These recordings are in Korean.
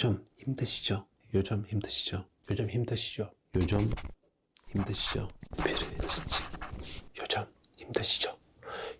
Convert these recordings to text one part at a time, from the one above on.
요즘 힘드시죠? 요즘 힘드시죠? 요즘 힘드시죠? 요즘 힘드시죠? 피로에 지친 요즘 힘드시죠?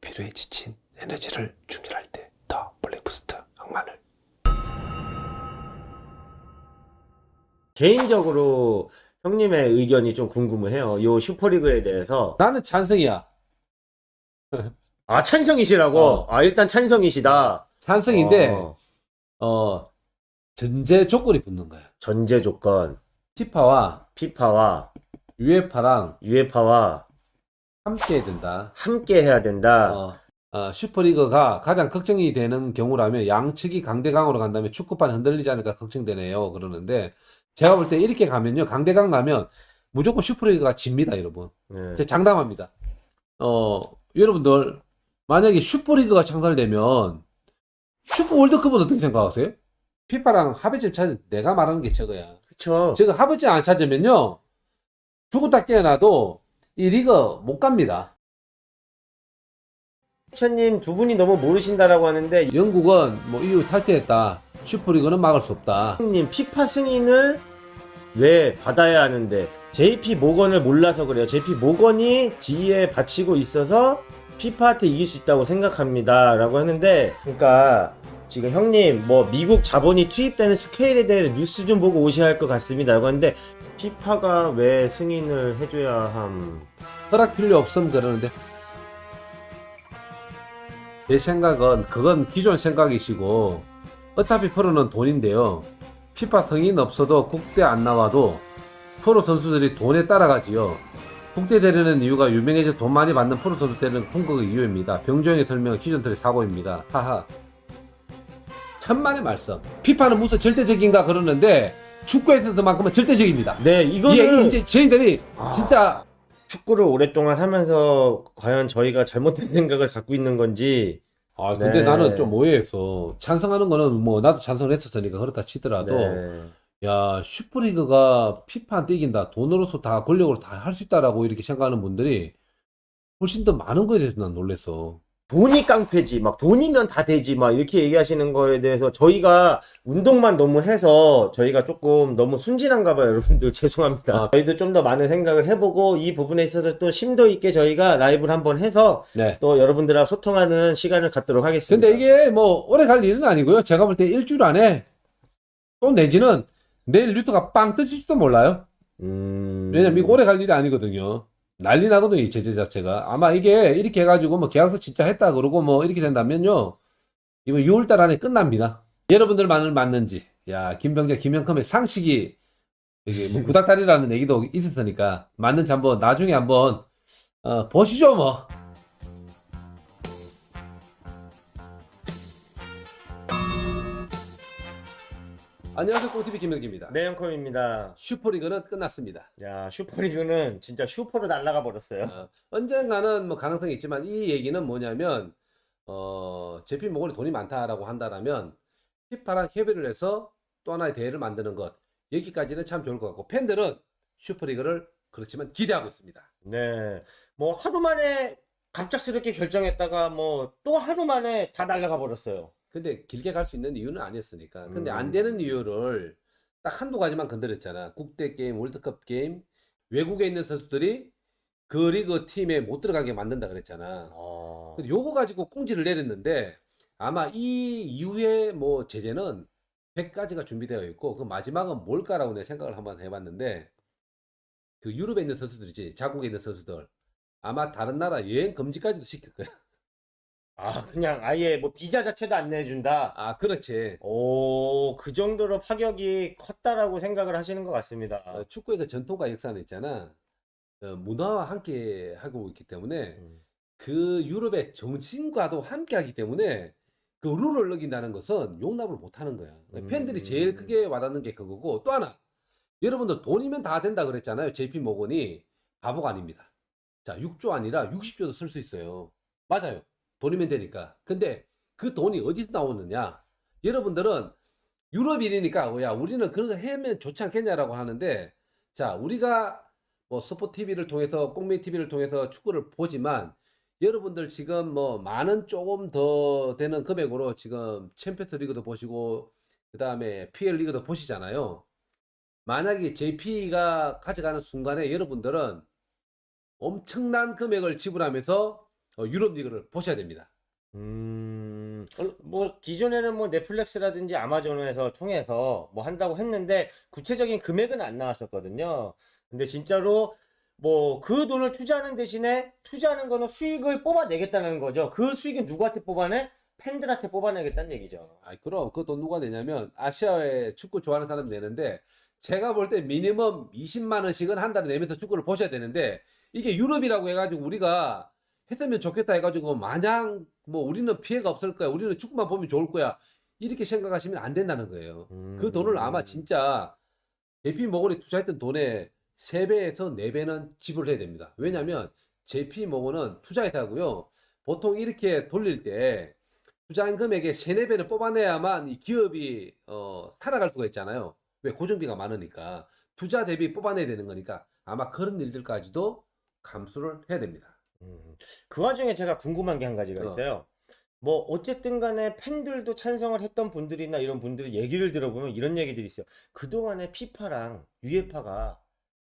피로에 지친 에너지를 충전할 때 더 블랙부스트 항마늘 개인적으로 형님의 의견이 좀 궁금해요. 요 슈퍼리그에 대해서. 나는 찬성이야. 아, 찬성이시라고? 어. 아, 일단 찬성이시다. 찬성인데 어, 어 전제 조건이 붙는 거야. 전제 조건. 피파와 피파와 유에파랑 유에파와 함께 해야 된다. 함께 해야 된다. 어, 어, 슈퍼리그가 가장 걱정이 되는 경우라면 양측이 강대강으로 간다면 축구판 흔들리지 않을까 걱정되네요. 그러는데 제가 볼 때 이렇게 가면요. 강대강 가면 무조건 슈퍼리그가 집니다, 여러분. 네. 제가 장담합니다. 어, 여러분들 만약에 슈퍼리그가 창설되면 슈퍼 월드컵은 어떻게 생각하세요? 피파랑 합의점 찾은 내가 말하는 게 저거야. 그쵸. 지금 합의점 안 찾으면요. 죽었다 깨어나도 이 리그 못 갑니다. 천님 두 분이 너무 모르신다라고 하는데 영국은 뭐 EU 탈퇴했다. 슈퍼리그는 막을 수 없다. 형님 피파 승인을 왜 받아야 하는데 JP 모건을 몰라서 그래요. JP 모건이 지위에 바치고 있어서 피파한테 이길 수 있다고 생각합니다 라고 했는데 그러니까 지금 형님 뭐 미국 자본이 투입되는 스케일에 대해 뉴스 좀 보고 오셔야 할 것 같습니다 라고 했는데 피파가 왜 승인을 해줘야 함 허락 필요 없음 그러는데 제 생각은 그건 기존 생각이시고 어차피 프로는 돈인데요. 피파 승인 없어도 국대 안 나와도 프로 선수들이 돈에 따라가지요. 국대 되려는 이유가 유명해져 돈 많이 받는 프로 선수 되는 풍극의 이유입니다. 병조형의 설명은 기존 틀의 사고입니다. 하하. 천만의 말씀. 피파는 무슨 절대적인가 그러는데 축구에서만큼은 절대적입니다. 네 이거는 이제 저희들이 아. 진짜 축구를 오랫동안 하면서 과연 저희가 잘못된 생각을 갖고 있는 건지 아, 근데 네. 나는 좀 오해했어. 찬성하는 거는 뭐 나도 찬성을 했었으니까 그렇다 치더라도 네. 야, 슈퍼리그가 피파한테 이긴다. 돈으로서 다 권력으로 다 할 수 있다라고 이렇게 생각하는 분들이 훨씬 더 많은 거에 대해서 난 놀랬어. 돈이 깡패지, 막 돈이면 다 되지, 막 이렇게 얘기하시는 거에 대해서 저희가 운동만 너무 해서 저희가 조금 너무 순진한가 봐요, 여러분들. 죄송합니다. 아. 저희도 좀 더 많은 생각을 해보고 이 부분에 있어서 또 심도 있게 저희가 라이브를 한번 해서 네. 또 여러분들하고 소통하는 시간을 갖도록 하겠습니다. 근데 이게 뭐 오래 갈 일은 아니고요. 제가 볼 때 일주일 안에 또 내지는 내일 뉴트가 빵 뜨질지도 몰라요. 음... 왜냐면 이거 오래 갈 일이 아니거든요. 난리 나거든요, 이 제재 자체가. 아마 이게 이렇게 해가지고 뭐 계약서 진짜 했다 그러고 뭐 이렇게 된다면요. 이번 6월달 안에 끝납니다. 여러분들 만을 맞는지. 야, 김병재, 김영컴의 상식이 이게 뭐 구닥다리라는 얘기도 있었으니까 맞는지 한번 나중에 한번 어, 보시죠 뭐. 안녕하세요, 꼬TV 김영기입니다. 네, 형컴입니다. 슈퍼리그는 끝났습니다. 야, 슈퍼리그는 진짜 슈퍼로 날아가 버렸어요. 어, 언젠가는 뭐 가능성이 있지만 이 얘기는 뭐냐면 어, 제피 모건이 돈이 많다라고 한다라면 피파랑 협의를 해서 또 하나의 대회를 만드는 것 여기까지는 참 좋을 것 같고 팬들은 슈퍼리그를 그렇지만 기대하고 있습니다. 네. 뭐 하루 만에 갑작스럽게 결정했다가 뭐 또 하루 만에 다 날아가 버렸어요. 근데 길게 갈 수 있는 이유는 아니었으니까. 근데 음. 안 되는 이유를 딱 한두 가지만 건드렸잖아. 국대 게임, 월드컵 게임, 외국에 있는 선수들이 그 리그 팀에 못 들어가게 만든다 그랬잖아. 아, 근데 요거 가지고 꽁지를 내렸는데 아마 이 이후에 뭐 제재는 100가지가 준비되어 있고 그 마지막은 뭘까라고 내 생각을 한번 해봤는데 그 유럽에 있는 선수들이지 자국에 있는 선수들 아마 다른 나라 여행 금지까지도 시킬 거야. 아, 그냥 아예 뭐 비자 자체도 안 내준다. 아 그렇지. 오, 그 정도로 파격이 컸다라고 생각을 하시는 것 같습니다. 어, 축구의 그 전통과 역사는 있잖아. 어, 문화와 함께 하고 있기 때문에 음. 그 유럽의 정신과도 함께 하기 때문에 그 룰을 어긴다는 것은 용납을 못 하는 거야. 음. 팬들이 제일 크게 와닿는 게 그거고 또 하나 여러분들 돈이면 다 된다 그랬잖아요. JP 모건이 바보가 아닙니다. 자, 6조 아니라 60조도 쓸 수 있어요. 맞아요. 돈이면 되니까. 근데 그 돈이 어디서 나오느냐? 여러분들은 유럽인이니까 어, 야 우리는 그런 거 하면 좋지 않겠냐라고 하는데 자 우리가 뭐 스포 TV를 통해서 꽁미 TV를 통해서 축구를 보지만 여러분들 지금 뭐 많은 조금 더 되는 금액으로 지금 챔피언스 리그도 보시고 그 다음에 PL 리그도 보시잖아요. 만약에 JP가 가져가는 순간에 여러분들은 엄청난 금액을 지불하면서 어, 유럽 리그를 보셔야 됩니다. 음, 뭐 기존에는 뭐 넷플릭스라든지 아마존에서 통해서 뭐 한다고 했는데 구체적인 금액은 안 나왔었거든요. 근데 진짜로 뭐 그 돈을 투자하는 대신에 투자하는 거는 수익을 뽑아내겠다는 거죠. 그 수익은 누구한테 뽑아내? 팬들한테 뽑아내겠다는 얘기죠. 아이 그럼 그 돈 누가 내냐면 아시아에 축구 좋아하는 사람 내는데 제가 볼 때 미니멈 20만 원씩은 한 달에 내면서 축구를 보셔야 되는데 이게 유럽이라고 해가지고 우리가 했으면 좋겠다 해가지고 마냥 뭐 우리는 피해가 없을 거야. 우리는 축구만 보면 좋을 거야. 이렇게 생각하시면 안 된다는 거예요. 그 돈을 아마 진짜 JP 모건이 투자했던 돈의 3배에서 4배는 지불해야 됩니다. 왜냐면 JP 모건은 투자회사고요. 보통 이렇게 돌릴 때 투자한 금액의 3, 4배를 뽑아내야만 이 기업이 어, 살아갈 수가 있잖아요. 왜? 고정비가 많으니까. 투자 대비 뽑아내야 되는 거니까 아마 그런 일들까지도 감수를 해야 됩니다. 음, 그 와중에 제가 궁금한 게 한 가지가 어. 있어요. 뭐 어쨌든 간에 팬들도 찬성을 했던 분들이나 이런 분들의 얘기를 들어보면 이런 얘기들이 있어요. 그동안에 피파랑 유에파가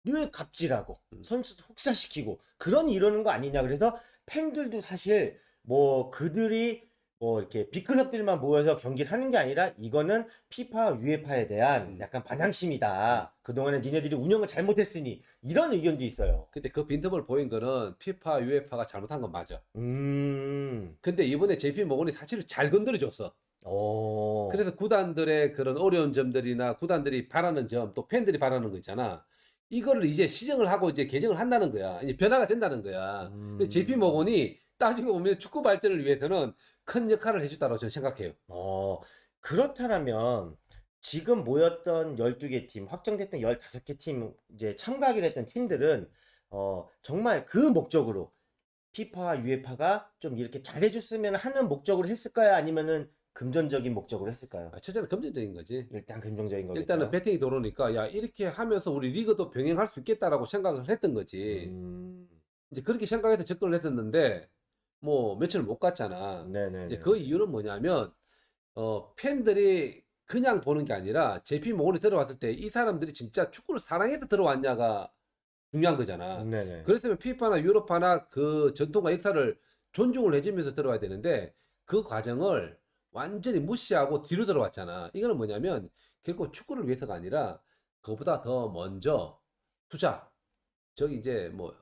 늘 갑질하고 음. 선수 혹사시키고 그러니 이러는 거 아니냐. 그래서 팬들도 사실 뭐 그들이 뭐 이렇게 빅클럽들만 모여서 경기를 하는 게 아니라 이거는 피파 유에파에 대한 음. 약간 반항심이다. 그동안에 니네들이 운영을 잘못했으니 이런 의견도 있어요. 근데 그 빈틈을 보인 거는 피파, 유에파가 잘못한 건 맞아. 음. 근데 이번에 JP 모건이 사실은 잘 건드려줬어. 오. 그래서 구단들의 그런 어려운 점들이나 구단들이 바라는 점, 또 팬들이 바라는 거 있잖아. 이거를 이제 시정을 하고 이제 개정을 한다는 거야. 이제 변화가 된다는 거야. 음. 근데 JP 모건이 따지고 보면 축구 발전을 위해서는 큰 역할을 해줬다고 저는 생각해요. 어, 그렇다면 지금 모였던 12개 팀, 확정됐던 15개 팀, 이제 참가하기로 했던 팀들은 어, 정말 그 목적으로 피파와 유에파가 좀 이렇게 잘해줬으면 하는 목적으로 했을까요? 아니면은 금전적인 목적으로 했을까요? 아, 첫째는 금전적인 거지. 일단 금전적인 거겠죠. 일단은 배팅이 들어오니까 야 이렇게 하면서 우리 리그도 병행할 수 있겠다라고 생각을 했던 거지. 음, 이제 그렇게 생각해서 접근을 했었는데 뭐 며칠 못 갔잖아. 네네. 이제 그 이유는 뭐냐면 어 팬들이 그냥 보는 게 아니라 JP 모건이 들어왔을 때 이 사람들이 진짜 축구를 사랑해서 들어왔냐가 중요한 거잖아. 네네. 그랬으면 피파나 유로파나 그 전통과 역사를 존중을 해주면서 들어와야 되는데 그 과정을 완전히 무시하고 뒤로 들어왔잖아. 이거는 뭐냐면 결국 축구를 위해서가 아니라 그보다 더 먼저 투자. 저기 이제 뭐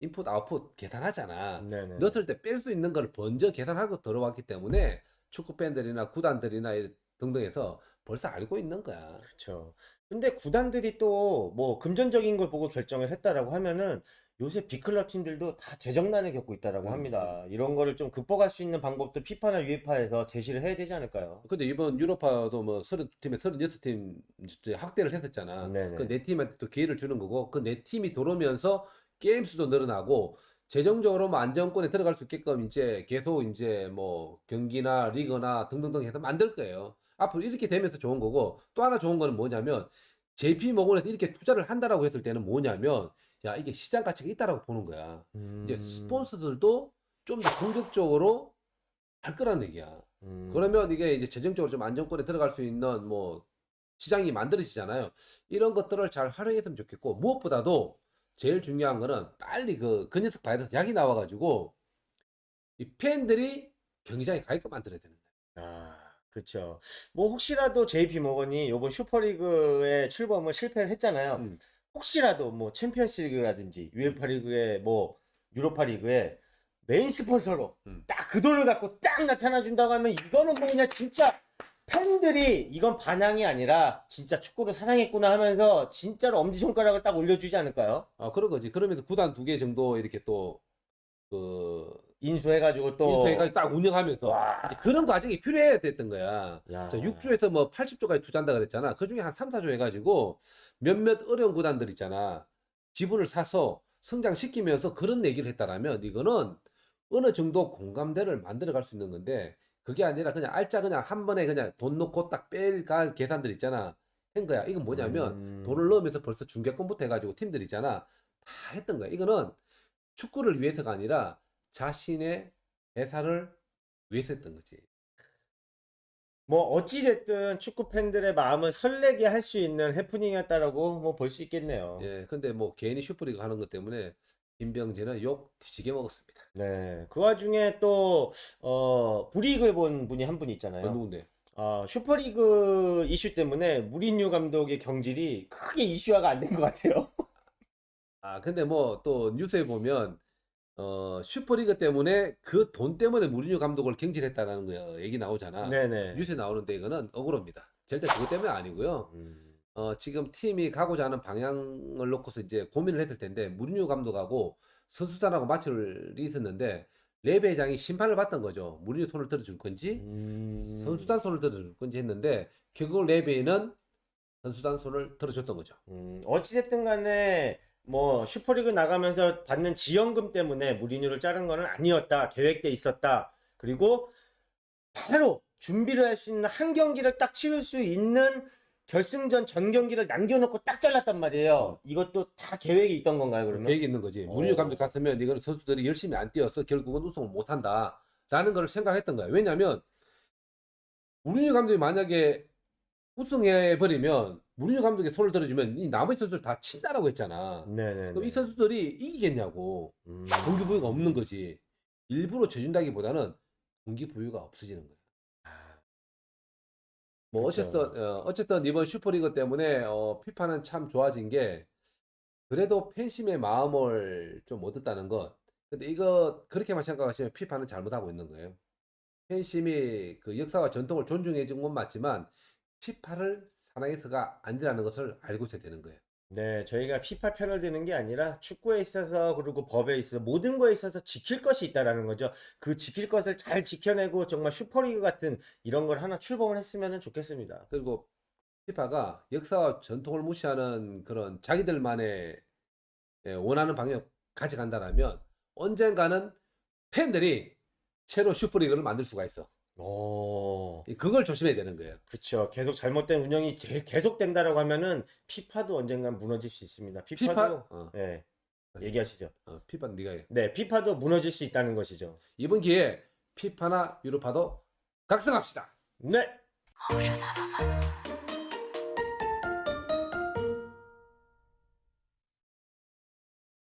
인풋 아웃풋 계산하잖아. 네네. 넣었을 때 뺄 수 있는 걸 먼저 계산하고 들어왔기 때문에 축구 팬들이나 구단들이나 이- 등등해서 벌써 알고 있는 거야. 그렇죠. 근데 구단들이 또 뭐 금전적인 걸 보고 결정을 했다라고 하면은 요새 빅클럽 팀들도 다 재정난을 겪고 있다라고 음, 합니다. 이런 거를 좀 극복할 수 있는 방법도 피파나 유에파에서 제시를 해야 되지 않을까요? 근데 이번 유로파도 뭐 32팀에 36팀 이제 확대를 했었잖아. 네네. 그네 팀한테 또 기회를 주는 거고 그 네 팀이 들어오면서 게임 수도 늘어나고 재정적으로 뭐 안정권에 들어갈 수 있게끔 이제 계속 이제 뭐 경기나 리그나 등등등 해서 만들 거예요. 앞으로 이렇게 되면서 좋은 거고 또 하나 좋은 거는 뭐냐면 JP 모건에서 이렇게 투자를 한다라고 했을 때는 뭐냐면 야 이게 시장 가치가 있다라고 보는 거야. 이제 음, 스폰서들도 좀 더 공격적으로 할 거라는 얘기야. 음, 그러면 이게 이제 재정적으로 좀 안정권에 들어갈 수 있는 뭐 시장이 만들어지잖아요. 이런 것들을 잘 활용했으면 좋겠고 무엇보다도 제일 중요한 거는 빨리 그, 그 녀석 바이러스 약이 나와가지고 이 팬들이 경기장에 가게끔 만들어야 되는 거예요. 아, 그렇죠. 뭐 혹시라도 JP 모건이 이번 슈퍼리그의 출범을 실패를 했잖아요. 음. 혹시라도 뭐 챔피언스리그라든지 유에파 리그에 뭐 유로파 리그에 메인 스폰서로 음. 딱그 돈을 갖고 딱 나타나 준다고 하면 이거는 뭐 그냥 진짜 팬들이 이건 반항이 아니라 진짜 축구를 사랑했구나 하면서 진짜로 엄지손가락을 딱 올려주지 않을까요? 아 그런 거지. 그러면서 구단 두 개 정도 이렇게 또그 인수해가지고 또 인수해가지고 딱 운영하면서 와. 이제 그런 과정이 필요해야 됐던 거야. 야. 자, 6조에서 뭐 80조까지 투자한다 그랬잖아. 그 중에 한 3, 4조 해가지고 몇몇 어려운 구단들 있잖아. 지분을 사서 성장시키면서 그런 얘기를 했다라면 이거는 어느 정도 공감대를 만들어 갈 수 있는 건데 그게 아니라 그냥 알짜 그냥 한 번에 그냥 돈 넣고 딱 뺄갈 계산들 있잖아. 한 거야. 이건 뭐냐면 음. 돈을 넣으면서 벌써 중개권부터 해가지고 팀들 있잖아. 다 했던 거야. 이거는 축구를 위해서가 아니라 자신의 회사를 위해서 했던 거지. 뭐 어찌됐든 축구 팬들의 마음을 설레게 할 수 있는 해프닝이었다라고 뭐 볼 수 있겠네요. 예, 근데 뭐 개인이 슈퍼리그 하는 것 때문에 김병재는 욕 뒤지게 먹었습니다. 네. 그 와중에 또, 어, 불이익을 본 분이 한 분 있잖아요. 어, 누군데? 어, 슈퍼리그 이슈 때문에 무리뉴 감독의 경질이 크게 이슈화가 안 된 것 같아요. 아, 근데 뭐 또 뉴스에 보면 어, 슈퍼리그 때문에 그 돈 때문에 무리뉴 감독을 경질했다라는 거 얘기 나오잖아. 네네. 뉴스에 나오는데 이거는 억울합니다. 절대 그것 때문에 아니고요. 음, 어, 지금 팀이 가고자 하는 방향을 놓고서 이제 고민을 했을 텐데 무리뉴 감독하고 선수단하고 마찰이 있었는데 레베 회장이 심판을 받던 거죠. 무리뉴 손을 들어줄 건지 음, 선수단 손을 들어줄 건지 했는데 결국 레베는 선수단 손을 들어줬던 거죠. 음, 어찌됐든 간에 뭐 슈퍼리그 나가면서 받는 지원금 때문에 무리뉴를 자른 거는 아니었다. 계획돼 있었다. 그리고 바로 준비를 할 수 있는 한 경기를 딱 치를 수 있는 결승전 전 경기를 남겨놓고 딱 잘랐단 말이에요. 이것도 다 계획이 있던 건가요, 그러면? 계획이 있는 거지. 무리뉴 어. 감독 갔으면 이거는 선수들이 열심히 안 뛰어서 결국은 우승을 못 한다 라는 걸 생각했던 거예요. 왜냐하면 무리뉴 감독이 만약에 우승해 버리면 무리뉴 감독의 손을 들어주면 이 나머지 선수들 다 친다라고 했잖아. 네네. 그럼 이 선수들이 이기겠냐고. 음. 동기부여가 없는 거지. 일부러 져준다기보다는 동기부여가 없어지는 거야. 뭐 그렇죠. 어쨌든 어, 어쨌든 이번 슈퍼리그 때문에 어, 피파는 참 좋아진 게 그래도 팬심의 마음을 좀 얻었다는 것. 근데 이거 그렇게만 생각하시면 피파는 잘못하고 있는 거예요. 팬심이 그 역사와 전통을 존중해 준 건 맞지만 피파를 사랑해서가 아니라는 것을 알고 있어야 되는 거예요. 네, 저희가 피파 편을 드는 게 아니라 축구에 있어서 그리고 법에 있어서 모든 거에 있어서 지킬 것이 있다라는 거죠. 그 지킬 것을 잘 지켜내고 정말 슈퍼리그 같은 이런 걸 하나 출범을 했으면 좋겠습니다. 그리고 피파가 역사와 전통을 무시하는 그런 자기들만의 예, 원하는 방향 가져간다라면 언젠가는 팬들이 새로 슈퍼리그를 만들 수가 있어. 오, 이- 그걸 조심해야 되는 거예요. 그쵸. 계속 잘못된 운영이 제- 계속된다라고 하면은 피파도 언젠간 무너질 수 있습니다. 피파도, 피파, 어, 네, 얘기하시죠. 어, 피파 네가 해. 네, 피파도 무너질 수 있다는 것이죠. 이번 기회에 피파나 유로파도 각성합시다. 네.